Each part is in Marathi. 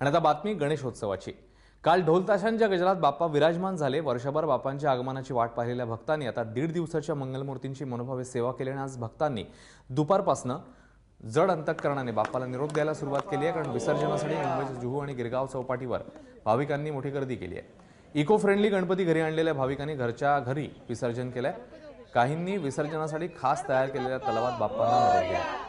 आणि आता बातमी गणेशोत्सवाची. काल ढोलताशांच्या गजरात बाप्पा विराजमान झाले. वर्षभर बाप्पांच्या आगमनाची वाट पाहिलेल्या भक्तांनी आता दीड दिवसाच्या मंगलमूर्तींची मनोभावे सेवा केली आणि आज भक्तांनी दुपारपासनं जड अंतकरणाने बाप्पाला निरोप द्यायला सुरुवात केली आहे कारण विसर्जनासाठी मुंबईच्या जुहू आणि गिरगाव चौपाटीवर भाविकांनी मोठी गर्दी केली आहे. इको फ्रेंडली गणपती घरी आणलेल्या भाविकांनी घरच्या घरी विसर्जन केलंय. काहींनी विसर्जनासाठी खास तयार केलेल्या तलावात बाप्पांना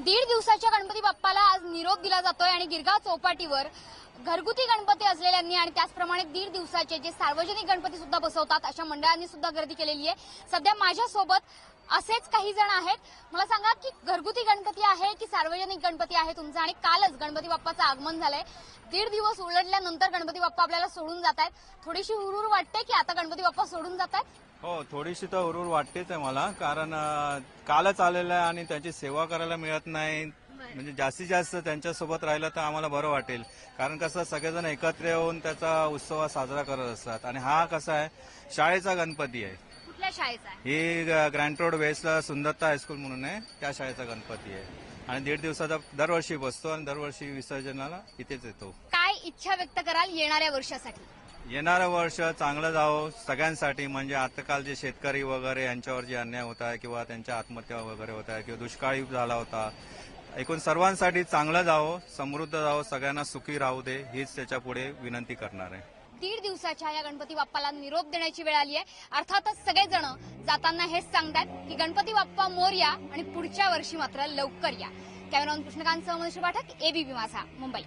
दीड दिवसाच्या गणपती बाप्पाला आज निरोप दिला जातोय आणि गिरगाव चौपाटीवर घरगुती गणपती असलेल्यांनी आणि त्याचप्रमाणे दीड दिवसाचे जे सार्वजनिक गणपती सुद्धा बसवतात अशा मंडळांनी सुद्धा गर्दी केलेली आहे. सध्या माझ्यासोबत असेच काही जण आहेत. मला सांगा की घरगुती गणपती आहे की सार्वजनिक गणपती आहे तुमचा? आणि कालच गणपती बाप्पाचं आगमन झालंय. दीड दिवस उलटल्यानंतर गणपती बाप्पा आपल्याला सोडून जात आहेत थोडीशी हुरूर वाटते की आता गणपती बाप्पा सोडून जात आहेत हो थोडीशी तर हुरूर वाटतेच आहे मला. कारण कालच आलेलं आहे आणि त्याची सेवा करायला मिळत नाही. म्हणजे जास्तीत जास्त त्यांच्यासोबत राहिलं तर आम्हाला बरं वाटेल. कारण कसं सगळेजण एकत्र येऊन त्याचा उत्सव साजरा करत असतात. आणि हा कसा आहे शाळेचा गणपती आहे. कुठल्या शाळेचा आहे? ही ग्रँड रोड वेस्टला सुंदरता हायस्कूल म्हणून आहे त्या शाळेचा गणपती आहे. आणि दीड दिवसाचा दरवर्षी बसतो आणि दरवर्षी विसर्जनाला इथेच येतो. काय इच्छा व्यक्त कराल येणाऱ्या वर्षासाठी? येणारं वर्ष चांगलं जावं सगळ्यांसाठी. म्हणजे आजकाल जे शेतकरी वगैरे यांच्यावर जे अन्याय होत आहे किंवा त्यांच्या आत्महत्या वगैरे होत आहे किंवा दुष्काळी झाला होता एकूण सर्वांसाठी चांगलं जावं समृद्ध जावं सगळ्यांना सुखी राहू दे हीच त्याच्या पुढे विनंती करणार आहे. दीड दिवसाच्या या गणपती बाप्पाला निरोप देण्याची वेळ आली आहे. अर्थातच सगळेजण जाताना हेच सांगतात की गणपती बाप्पा मोर्या आणि पुढच्या वर्षी मात्र लवकर या. कॅमेरॉन कृष्णकांत सह मनुष्य पाठक एबीपी माझा मुंबई.